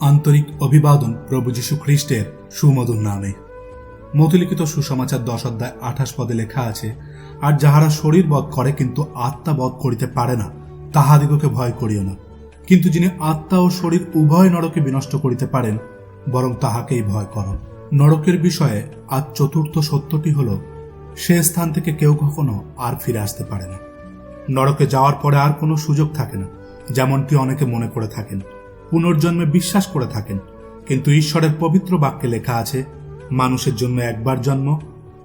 আন্তরিক অভিবাদন প্রভু যীশু খ্রিস্টের সুমধুর নামে। মতিলিখিত সুসমাচার দশ অধ্যায় আঠাশ পদে লেখা আছে, আর যাহারা শরীর বধ করে কিন্তু আত্মা বধ করিতে পারে না, তাহাদিগকে ভয় করিও না। কিন্তু যিনি আত্মা ও শরীর উভয় নরকে বিনষ্ট করিতে পারেন, বরং তাহাকেই ভয় কর। নরকের বিষয়ে আজ চতুর্থ সত্যটি হল, সে স্থান থেকে কেউ কখনো আর ফিরে আসতে পারে না। নরকে যাওয়ার পরে আর কোনো সুযোগ থাকে না, যেমনটি অনেকে মনে করে থাকেন। পুনর্জন্মে বিশ্বাস করে থাকেন। কিন্তু ঈশ্বরের পবিত্র বাক্যে লেখা আছে মানুষের জন্য একবার জন্ম,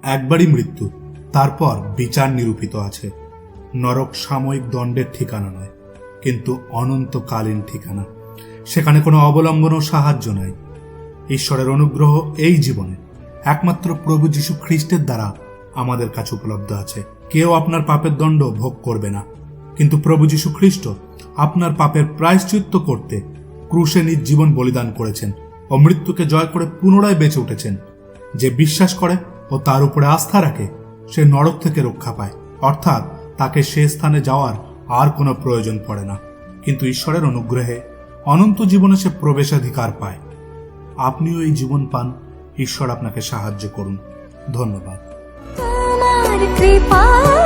একবারই মৃত্যু, তারপর বিচার নিরূপিত আছে। নরক সাময়িক দণ্ডের ঠিকানা নয়, কিন্তু অনন্তকালীন ঠিকানা। সেখানে কোনো অবলম্বন ও সাহায্য নাই। ঈশ্বরের অনুগ্রহ এই জীবনে একমাত্র প্রভু যীশু খ্রিস্টের দ্বারা আমাদের কাছে উপলব্ধ আছে। কেউ আপনার পাপের দণ্ড ভোগ করবে না। কিন্তু প্রভু যীশু খ্রিস্ট আপনার পাপের প্রায়শ্চিত্ত করতে ক্রুশে নিজ জীবন বলিদান করেছেন ও মৃত্যুকে জয় করে পুনরায় বেঁচে উঠেছেন। যে বিশ্বাস করে ও তার উপরে আস্থা রাখে, সে নরক থেকে রক্ষা পায়। অর্থাৎ তাকে সে স্থানে যাওয়ার আর কোনো প্রয়োজন পড়ে না। কিন্তু ঈশ্বরের অনুগ্রহে অনন্ত জীবনে সে প্রবেশাধিকার পায়। আপনিও এই জীবন পান। ঈশ্বর আপনাকে সাহায্য করুন। ধন্যবাদ। কৃপা